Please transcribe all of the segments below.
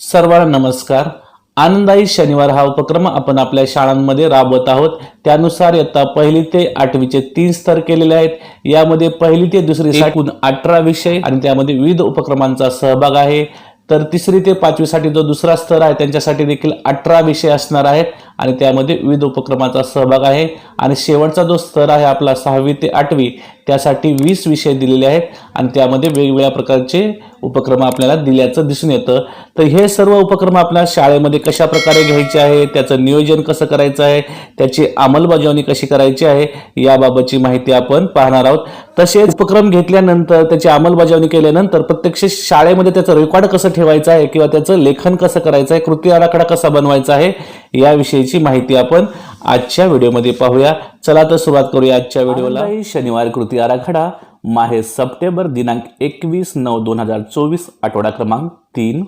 सर्वांना नमस्कार. आनंदाई शनिवार हा उपक्रम आपण आपल्या शाळांमध्ये राबवत आहोत. त्यानुसार इयत्ता पहिली ते आठवीचे तीन स्तर केलेले आहेत. यामध्ये पहिली ते दुसरी एकूण अठरा विषय आणि त्यामध्ये विविध उपक्रमांचा सहभाग आहे. तर तिसरी ते पाचवीसाठी जो दुसरा स्तर आहे त्यांच्यासाठी देखील अठरा विषय असणार आहेत आणि त्यामध्ये विविध उपक्रमाचा सहभाग आहे. आणि शेवटचा जो स्तर आहे आपला सहावी ते आठवी त्यासाठी वीस विषय दिलेले आहेत आणि त्यामध्ये वेगवेगळ्या प्रकारचे उपक्रम आपल्याला दिल्याचं दिसून येतं. तर हे सर्व उपक्रम आपल्या शाळेमध्ये कशा प्रकारे घ्यायचे आहे त्याचं नियोजन कसं करायचं आहे त्याची अंमलबजावणी कशी करायची आहे याबाबतची माहिती आपण पाहणार आहोत. तसेच उपक्रम घेतल्यानंतर त्याची अंमलबजावणी केल्यानंतर प्रत्यक्ष शाळेमध्ये त्याचं रेकॉर्ड कसं ठेवायचं आहे किंवा त्याचं लेखन कसं करायचं आहे कृती आराखडा कसा बनवायचा आहे याविषयीची माहिती आपण आजच्या व्हिडिओमध्ये पाहूया. चला तर सुरुवात करूया आजच्या व्हिडिओला. शनिवार कृती आराखडा. माहे सप्टेंबर दिनांक एकवीस नऊ दोन हजार चोवीस आठवडा क्रमांक तीन.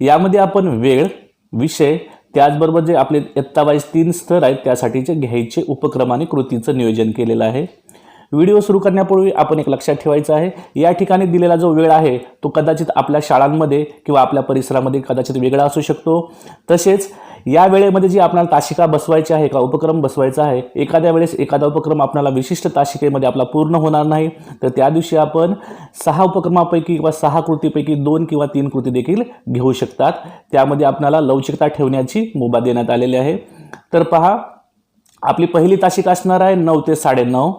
यामध्ये आपण वेळ विषय त्याचबरोबर जे आपले इत्तावाईज तीन स्तर आहेत त्यासाठीचे घ्यायचे उपक्रम आणि कृतीचं नियोजन केलेलं आहे. व्हिडिओ सुरू करण्यापूर्वी आपण एक लक्षात ठेवायचं आहे या ठिकाणी दिलेला जो वेळ आहे तो कदाचित आपल्या शाळांमध्ये किंवा आपल्या परिसरामध्ये कदाचित वेगळा असू शकतो. तसेच या वेळेमध्ये जी आपल्याला तासिका बसवायची आहे का उपक्रम बसवायचा आहे एखाद्या वेळेस एखादा उपक्रम आपल्याला विशिष्ट तासिकेमध्ये आपला पूर्ण होणार नाही तर त्या दिवशी आपण सहा उपक्रमापैकी किंवा सहा कृतीपैकी दोन किंवा तीन कृती देखील घेऊ शकतात. त्यामध्ये आपल्याला लवचिकता ठेवण्याची मुभा देण्यात आलेली आहे. तर पहा आपली पहिली तासिका असणार आहे नऊ ते साडेनऊ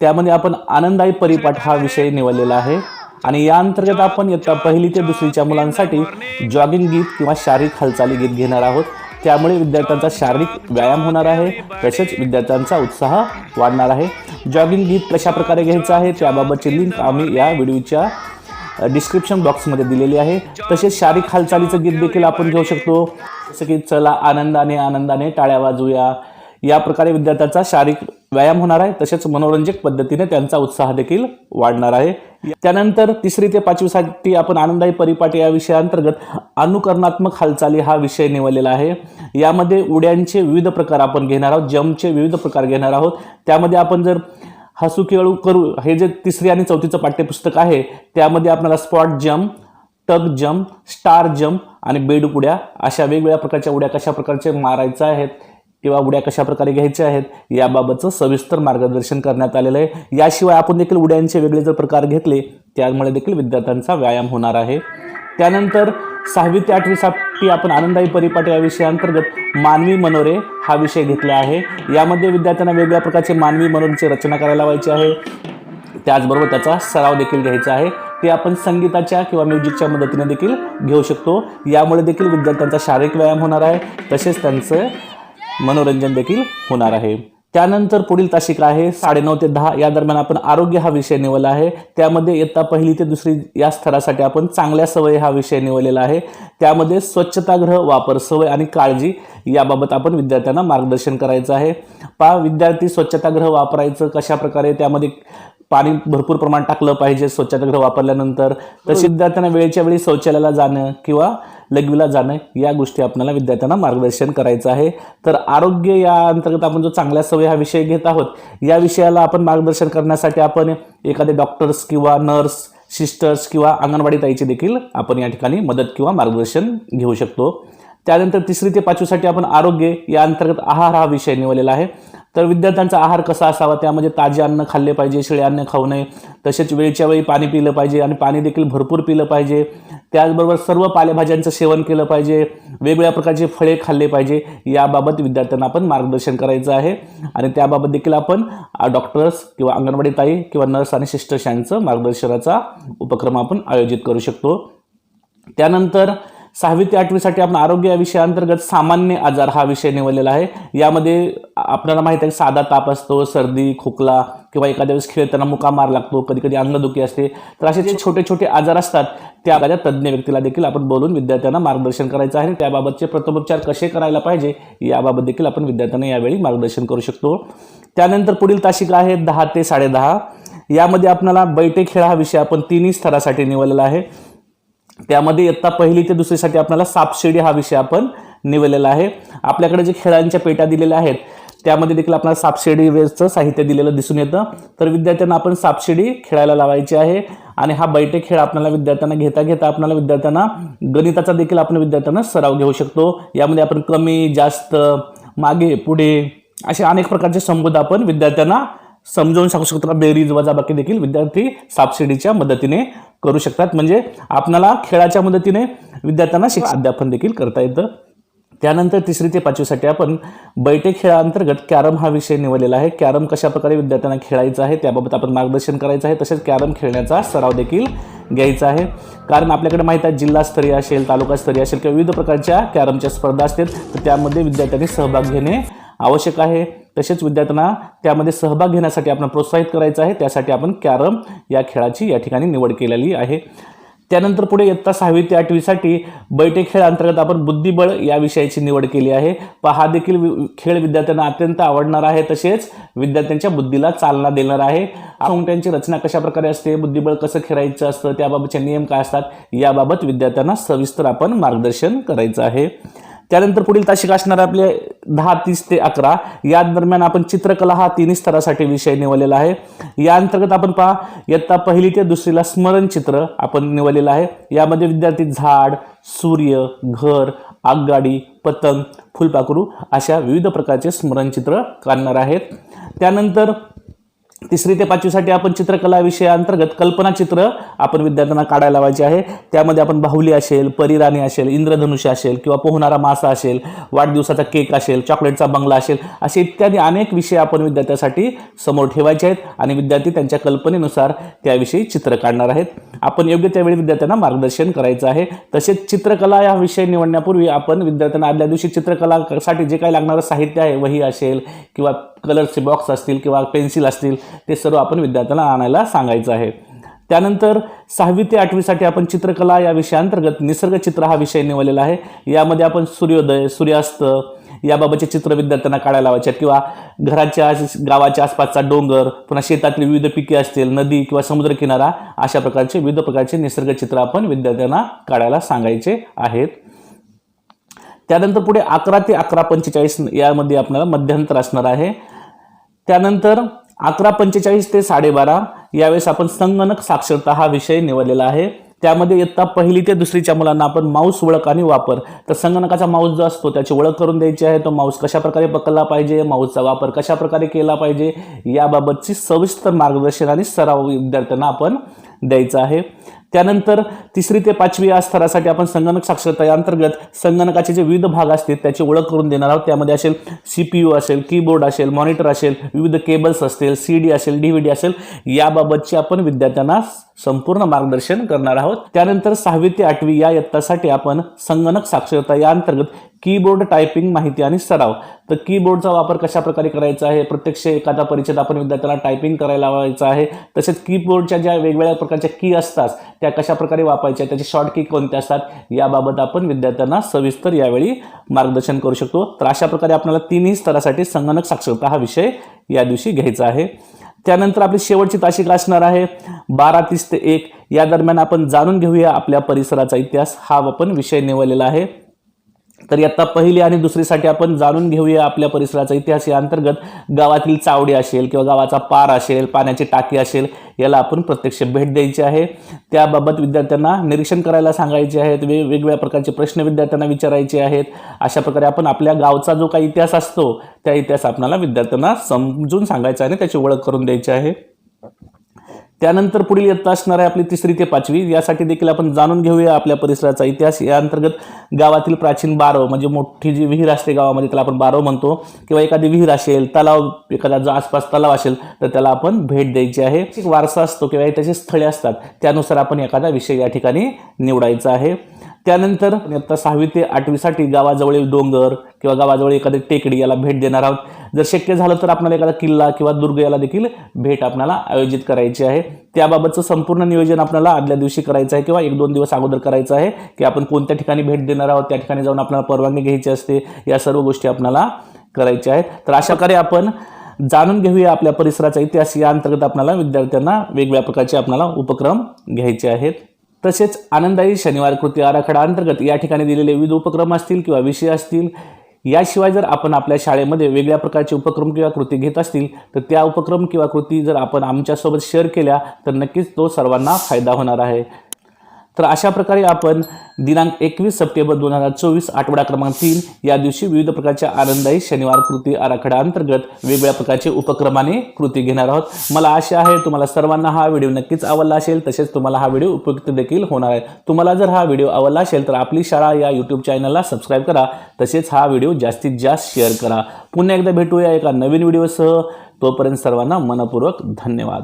त्यामध्ये आपण आनंददायी परिपाठ हा विषय निवडलेला आहे. आणि या अंतर्गत आपण इयत्ता पहिली ते दुसरीच्या मुलांसाठी जॉगिंग गीत किंवा शारीरिक हालचाली गीत घेणार आहोत. त्यामुळे विद्यार्थ्यांचा शारीरिक व्यायाम होणार आहे तसेच विद्यार्थ्यांचा उत्साह वाढणार आहे. जॉगिंग गीत कशाप्रकारे घ्यायचं आहे त्याबाबतची लिंक आम्ही या व्हिडिओच्या डिस्क्रिप्शन बॉक्समध्ये दिलेली आहे. तसेच शारीरिक हालचालीचं गीत देखील आपण घेऊ शकतो. जसं की चला आनंदाने आनंदाने टाळ्या वाजूया या प्रकारे विद्यार्थ्यांचा शारीरिक व्यायाम होणार आहे तसेच मनोरंजक पद्धतीने त्यांचा उत्साह देखील वाढणार आहे. त्यानंतर तिसरी ते पाचवीसाठी आपण आनंदाई परिपाठी या विषयाअंतर्गत अनुकरणात्मक हालचाली हा विषय निवडलेला आहे. यामध्ये उड्यांचे विविध प्रकार आपण घेणार आहोत जम्पचे विविध प्रकार घेणार आहोत. त्यामध्ये आपण जर हसू खेळू करू हे जे तिसरी आणि चौथीचं पाठ्यपुस्तक आहे त्यामध्ये आपल्याला spot jump tug jump star jump आणि बेडूक उड्या अशा वेगवेगळ्या प्रकारच्या उड्या कशा प्रकारचे मारायच्या आहेत किंवा उड्या कशा प्रकारे घ्यायच्या आहेत याबाबतचं सविस्तर मार्गदर्शन करण्यात आलेलं आहे. याशिवाय आपण देखील उड्यांचे वेगळे जर प्रकार घेतले त्यामुळे देखील विद्यार्थ्यांचा व्यायाम होणार आहे. त्यानंतर सहावी ते आठवीसाठी आपण आनंदाई परिपाठ या विषयाअंतर्गत मानवी मनोरे हा विषय घेतला आहे. यामध्ये विद्यार्थ्यांना वेगवेगळ्या प्रकारचे मानवी मनोरेची रचना करायला लावायची आहे. त्याचबरोबर त्याचा सराव देखील घ्यायचा आहे. ते आपण संगीताच्या किंवा म्युझिकच्या मदतीने देखील घेऊ शकतो. यामुळे देखील विद्यार्थ्यांचा शारीरिक व्यायाम होणार आहे. तसेच त्यांचं मनोरंजन देखील होणार आहे. त्यानंतर पुढील तासिका आहे साडेनऊ ते दहा. या दरम्यान आपण आरोग्य हा विषय निवडला आहे. त्यामध्ये इयत्ता पहिली ते दुसरी या स्तरासाठी आपण चांगल्या सवयी हा विषय निवडलेला आहे. त्यामध्ये स्वच्छतागृह वापर सवय आणि काळजी याबाबत आपण विद्यार्थ्यांना मार्गदर्शन करायचं आहे. पा विद्यार्थी स्वच्छतागृह वापरायचं कशा प्रकारे त्यामध्ये पाणी भरपूर प्रमाणात टाकलं पाहिजे स्वच्छतागृह वापरल्यानंतर. तसेच विद्यार्थ्यांना वेळेच्या वेळी शौचालयाला जाणं किंवा लघवीला जाणं या गोष्टी आपल्याला विद्यार्थ्यांना मार्गदर्शन करायचं आहे. तर आरोग्य या अंतर्गत आपण जो चांगल्या सवयी हा विषय घेत आहोत या विषयाला आपण मार्गदर्शन करण्यासाठी आपण एखादे डॉक्टर्स किंवा नर्स सिस्टर्स किंवा अंगणवाडी ताईची देखील आपण या ठिकाणी मदत किंवा मार्गदर्शन घेऊ शकतो. त्यानंतर तिसरी ते पाचवीसाठी आपण आरोग्य या अंतर्गत आहार हा विषय निवडलेला आहे. तर विद्यार्थ्यांचा आहार कसा असावा? त्यामध्ये ताजे अन्न खाल्ले पाहिजे शिळे अन्न खाऊ नये. तसेच वेळच्या वेळी पाणी पिलं पाहिजे आणि पाणी देखील भरपूर पिलं पाहिजे. त्याचबरोबर सर्व पालेभाज्यांचं सेवन केलं पाहिजे. वेगवेगळ्या प्रकारचे फळे खाल्ले पाहिजे. याबाबत विद्यार्थ्यांना आपण मार्गदर्शन करायचं आहे. आणि त्याबाबत देखील आपण डॉक्टर्स किंवा अंगणवाडी ताई किंवा नर्स आणि सिस्टर्स यांचं मार्गदर्शनाचा उपक्रम आपण आयोजित करू शकतो. त्यानंतर सहावी ते आठवीसाठी आपण आरोग्य या विषयाअंतर्गत सामान्य आजार हा विषय निवडलेला आहे. यामध्ये आपल्याला माहीत आहे साधा ताप असतो सर्दी खोकला किंवा एखाद्या वेळेस खेळताना मुका मार लागतो कधी कधी अंगदुखी असते तर असे जे छोटे छोटे आजार असतात त्या आजाराच्या तज्ज्ञ व्यक्तीला देखील आपण बोलून विद्यार्थ्यांना मार्गदर्शन करायचं आहे. त्याबाबतचे प्रथमोपचार कसे करायला पाहिजे याबाबत देखील आपण विद्यार्थ्यांना यावेळी मार्गदर्शन करू शकतो. त्यानंतर पुढील तासिका आहे दहा ते साडेदहा यामध्ये आपल्याला बैठे खेळ हा विषय आपण तिन्ही स्तरासाठी निवडलेला आहे. त्यामध्ये इयत्ता पहिली ते दुसरीसाठी आपल्याला सापशिडी हा विषय आपण निवडलेला आहे. आपल्याकडे जे खेळांच्या पेट्या दिलेल्या आहेत त्यामध्ये देखील आपल्याला सापशिडी वेजचं साहित्य दिलेलं दिसून येतं. तर विद्यार्थ्यांना आपण सापशिडी खेळायला लावायची आहे आणि हा बैठे खेळ आपल्याला विद्यार्थ्यांना घेता घेता आपल्याला विद्यार्थ्यांना गणिताचा देखील आपण विद्यार्थ्यांना सराव घेऊ शकतो. यामध्ये आपण कमी जास्त मागे पुढे असे अनेक प्रकारचे संबोध आपण विद्यार्थ्यांना समजावून सांगू शकतो. बेरीज वजाबाकी देखील विद्यार्थी सापशिडीच्या मदतीने करू शकतात. म्हणजे आपल्याला खेळाच्या मदतीने विद्यार्थ्यांना शिक्षा अध्यापन देखील करता येतं. त्यानंतर तिसरी ते पाचवीसाठी आपण बैठे खेळाअंतर्गत कॅरम हा विषय निवडलेला आहे. कॅरम कशा प्रकारे विद्यार्थ्यांना खेळायचं आहे त्याबाबत आपण मार्गदर्शन करायचं आहे. तसेच कॅरम खेळण्याचा सराव देखील घ्यायचा आहे. कारण आपल्याकडे माहीत आहे जिल्हास्तरीय असेल तालुकास्तरीय असेल किंवा विविध प्रकारच्या कॅरमच्या स्पर्धा असतील तर त्यामध्ये विद्यार्थ्यांनी सहभाग घेणे आवश्यक आहे. तसेच विद्यार्थ्यांना त्यामध्ये सहभाग घेण्यासाठी आपण प्रोत्साहित करायचं आहे. त्यासाठी आपण कॅरम या खेळाची या ठिकाणी निवड केलेली आहे. त्यानंतर पुढे इयत्ता सहावी ते आठवीसाठी बैठे खेळ अंतर्गत आपण बुद्धिबळ या विषयाची निवड केली आहे. पहा हा देखील खेळ विद्यार्थ्यांना अत्यंत आवडणार आहे. तसेच विद्यार्थ्यांच्या बुद्धीला चालना देणार आहे. अंगठ्यांची रचना कशा प्रकारे असते? बुद्धिबळ कसं खेळायचं असतं? त्याबाबतचे नियम काय असतात? याबाबत विद्यार्थ्यांना सविस्तर आपण मार्गदर्शन करायचं आहे. त्यानंतर पुढील तासिक असणार आपले दहा तीस ते अकरा. या दरम्यान आपण चित्रकला हा तिन्ही स्तरासाठी विषय निवडलेला आहे. या अंतर्गत आपण पहा इयत्ता पहिली ते दुसरीला स्मरणचित्र आपण निवडलेलं आहे. यामध्ये विद्यार्थी झाड सूर्य घर आगगाडी पतंग फुलपाखरू अशा विविध प्रकारचे स्मरणचित्र काढणार आहेत. त्यानंतर तिसरी ते पाचवीसाठी आपण चित्रकला विषयाअंतर्गत कल्पनाचित्र आपण विद्यार्थ्यांना काढायला लावायचे आहे. त्यामध्ये आपण बाहुली असेल परिराणी असेल इंद्रधनुष्य असेल किंवा पोहणारा मासा असेल वाढदिवसाचा केक असेल चॉकलेटचा बंगला असेल असे इत्यादी अनेक विषय आपण विद्यार्थ्यासाठी समोर ठेवायचे आहेत आणि विद्यार्थी त्यांच्या कल्पनेनुसार त्याविषयी चित्र काढणार आहेत. आपण योग्य त्यावेळी विद्यार्थ्यांना मार्गदर्शन करायचं आहे. तसेच चित्रकला हा विषय निवडण्यापूर्वी आपण विद्यार्थ्यांना आदल्या दिवशी चित्रकलासाठी जे काही लागणारं साहित्य आहे वही असेल किंवा कलरचे बॉक्स असतील किंवा पेन्सिल असतील ते सर्व आपण विद्यार्थ्यांना आणायला सांगायचं आहे. त्यानंतर सहावी ते आठवीसाठी आपण चित्रकला या विषयाअंतर्गत निसर्गचित्र हा विषय निवडलेला आहे. यामध्ये आपण सूर्योदय सूर्यास्त याबाबतचे चित्र विद्यार्थ्यांना काढायला लावायचे आहेत किंवा घराच्या गावाच्या आसपासचा डोंगर पुन्हा शेतातली विविध पिके असतील नदी किंवा समुद्रकिनारा अशा प्रकारचे विविध प्रकारचे निसर्गचित्र आपण विद्यार्थ्यांना काढायला सांगायचे आहेत. त्यानंतर पुढे अकरा ते अकरा पंचेचाळीस यामध्ये आपल्याला मध्यंतर असणार आहे. त्यानंतर अकरा पंचेचाळीस ते साडेबारा यावेळेस आपण संगणक साक्षरता हा विषय निवडलेला आहे. त्यामध्ये इयत्ता पहिली ते दुसरीच्या मुलांना आपण माऊस ओळख आणि वापर. तर संगणकाचा माऊस जो असतो त्याची ओळख करून द्यायची आहे. तो माऊस कशाप्रकारे पकडला पाहिजे माऊसचा वापर कशाप्रकारे केला पाहिजे याबाबतची सविस्तर मार्गदर्शन आणि सराव विद्यार्थ्यांना आपण द्यायचा आहे. त्यानंतर तिसरी ते पाचवी या स्तरासाठी आपण संगणक साक्षरता या अंतर्गत संगणकाचे जे विविध भाग असतील त्याची ओळख करून देणार आहोत. त्यामध्ये असेल सी पी यू असेल कीबोर्ड असेल मॉनिटर असेल विविध केबल्स असतील सी डी असेल डी व्ही डी असेल याबाबतची आपण विद्यार्थ्यांना संपूर्ण मार्गदर्शन करणार आहोत. त्यानंतर सहावी ते आठवी या इयत्तासाठी आपण संगणक साक्षरता या अंतर्गत कीबोर्ड टायपिंग माहिती आणि सराव. तर कीबोर्डचा वापर कशा प्रकारे करायचा आहे? प्रत्यक्ष एखादा परिचय आपण विद्यार्थ्याला टायपिंग करायला लावायचा आहे. तसेच कीबोर्डच्या ज्या वेगवेगळ्या प्रकारच्या की असतात त्या कशा प्रकारे वापरायच्या त्याचे शॉर्ट की कोणत्या असतात? याबाबत आपण विद्यार्थ्यांना सविस्तर यावेळी मार्गदर्शन करू शकतो. तर अशा प्रकारे आपल्याला तिन्ही स्तरासाठी संगणक साक्षरता हा विषय या दिवशी घ्यायचा आहे. त्यानंतर आपली शेवटची तासिका असणार आहे. बारा तीस ते एक. या दरम्यान आपण जाणून घेऊया आपल्या परिसराचा इतिहास. हा आपण विषय निवडलेला आहे. तर इयत्ता पहिली आणि दुसरीसाठी आपण जाणून घेऊया आपल्या परिसराचा इतिहास या अंतर्गत गावातील चावडी असेल किंवा गावाचा पार असेल पाण्याची टाकी असेल याला आपण प्रत्यक्ष भेट द्यायची आहे. त्याबाबत विद्यार्थ्यांना निरीक्षण करायला सांगायचे आहेत. वेगवेगळ्या प्रकारचे प्रश्न विद्यार्थ्यांना विचारायचे आहेत. अशा प्रकारे आपण आपल्या गावचा जो काही इतिहास असतो त्या इतिहास आपल्याला विद्यार्थ्यांना समजून सांगायचा आणि त्याची ओळख करून द्यायची आहे. त्यानंतर पुढील इयत्ता असणार आहे आपली तिसरी ते पाचवी. यासाठी देखील आपण जाणून घेऊया आपल्या परिसराचा इतिहास. या अंतर्गत गावातील प्राचीन बारव म्हणजे मोठी जी विहीर असते गावामध्ये त्याला आपण बारव म्हणतो. किंवा एखादी विहीर असेल तलाव एखादा जो आसपास तलाव असेल तर त्याला आपण भेट द्यायची आहे. एक वारसा असतो किंवा त्याचे स्थळे असतात त्यानुसार आपण एखादा विषय या ठिकाणी निवडायचा आहे. त्यानंतर इयत्ता सहावी ते आठवीसाठी गावाजवळील डोंगर किंवा गावाजवळ एखादी टेकडी याला भेट देणार आहोत. जर शक्य झालं तर आपल्याला एखादा किल्ला किंवा दुर्ग याला देखील भेट आपल्याला आयोजित करायची आहे. त्याबाबतचं संपूर्ण नियोजन आपल्याला आदल्या दिवशी करायचं आहे किंवा एक दोन दिवस अगोदर करायचं आहे की आपण कोणत्या ठिकाणी भेट देणार आहोत त्या ठिकाणी जाऊन आपल्याला परवानगी घ्यायची असते या सर्व गोष्टी आपल्याला करायच्या आहेत. तर अशा प्रकारे आपण जाणून घेऊया आपल्या परिसराचा इतिहास. या अंतर्गत आपल्याला विद्यार्थ्यांना वेगवेगळ्या प्रकारचे आपल्याला उपक्रम घ्यायचे आहेत. तसेच आनंदाई शनिवार कृती आराखडा अंतर्गत या ठिकाणी दिलेले विविध उपक्रम असतील किंवा विषय असतील याशिवाय जर आपण आपल्या शाळेमध्ये वेगळ्या प्रकारचे उपक्रम किंवा कृती घेत असतील तर त्या उपक्रम किंवा कृती जर आपण आमच्यासोबत शेअर केल्या तर नक्कीच तो सर्वांना फायदा होणार आहे. तर अशा प्रकारे आपण दिनांक एकवीस सप्टेंबर दोन हजार चोवीस आठवडा क्रमांक तीन या दिवशी विविध प्रकारच्या आनंददायी शनिवार कृती आराखडा अंतर्गत वेगवेगळ्या प्रकारचे उपक्रमाने कृती घेणार आहोत. मला आशा आहे तुम्हाला सर्वांना हा व्हिडिओ नक्कीच आवडला असेल. तसेच तुम्हाला हा व्हिडिओ उपयुक्त देखील होणार आहे. तुम्हाला जर हा व्हिडिओ आवडला असेल तर आपली शाळा या यूट्यूब चॅनलला सबस्क्राईब करा. तसेच हा व्हिडिओ जास्तीत जास्त शेअर करा. पुन्हा एकदा भेटूया एका नवीन व्हिडिओसह. तोपर्यंत सर्वांना मनपूर्वक धन्यवाद.